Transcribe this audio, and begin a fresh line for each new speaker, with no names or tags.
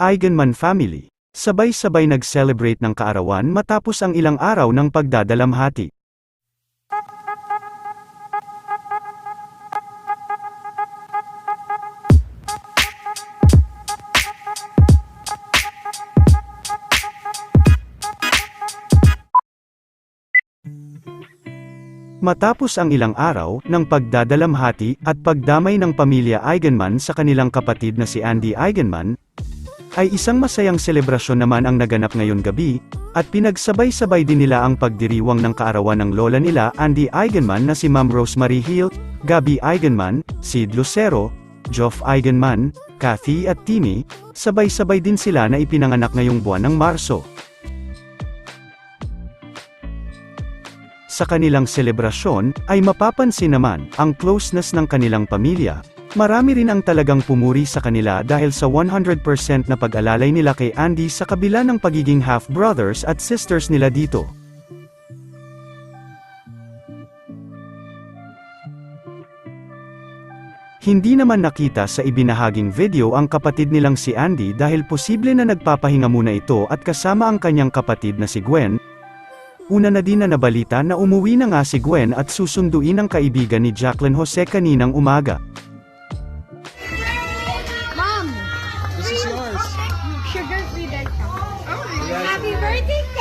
Eigenman family. Sabay-sabay nag-celebrate ng kaarawan matapos ang ilang araw ng pagdadalamhati. Matapos ang ilang araw ng pagdadalamhati at pagdamay ng pamilya Eigenman sa kanilang kapatid na si Andy Eigenman, ay isang masayang selebrasyon naman ang naganap ngayon gabi, at pinagsabay-sabay din nila ang pagdiriwang ng kaarawan ng lola nila Andy Eigenman na si Ma'am Rosemary Hill, Gabi Eigenman, Sid Lucero, Geoff Eigenman, Kathy at Timmy, sabay-sabay din sila na ipinanganak ngayong buwan ng Marso. Sa kanilang selebrasyon, ay mapapansin naman, ang closeness ng kanilang pamilya. Marami rin ang talagang pumuri sa kanila dahil sa 100% na pag-alalay nila kay Andy sa kabila ng pagiging half-brothers at sisters nila dito. Hindi naman nakita sa ibinahaging video ang kapatid nilang si Andy dahil posible na nagpapahinga muna ito at kasama ang kanyang kapatid na si Gwen, Una na din na nabalita na umuwi na nga si Gwen at susunduin ang kaibigan ni Jacqueline Jose kaninang umaga.
Is yours.
sugar-free that Happy birthday,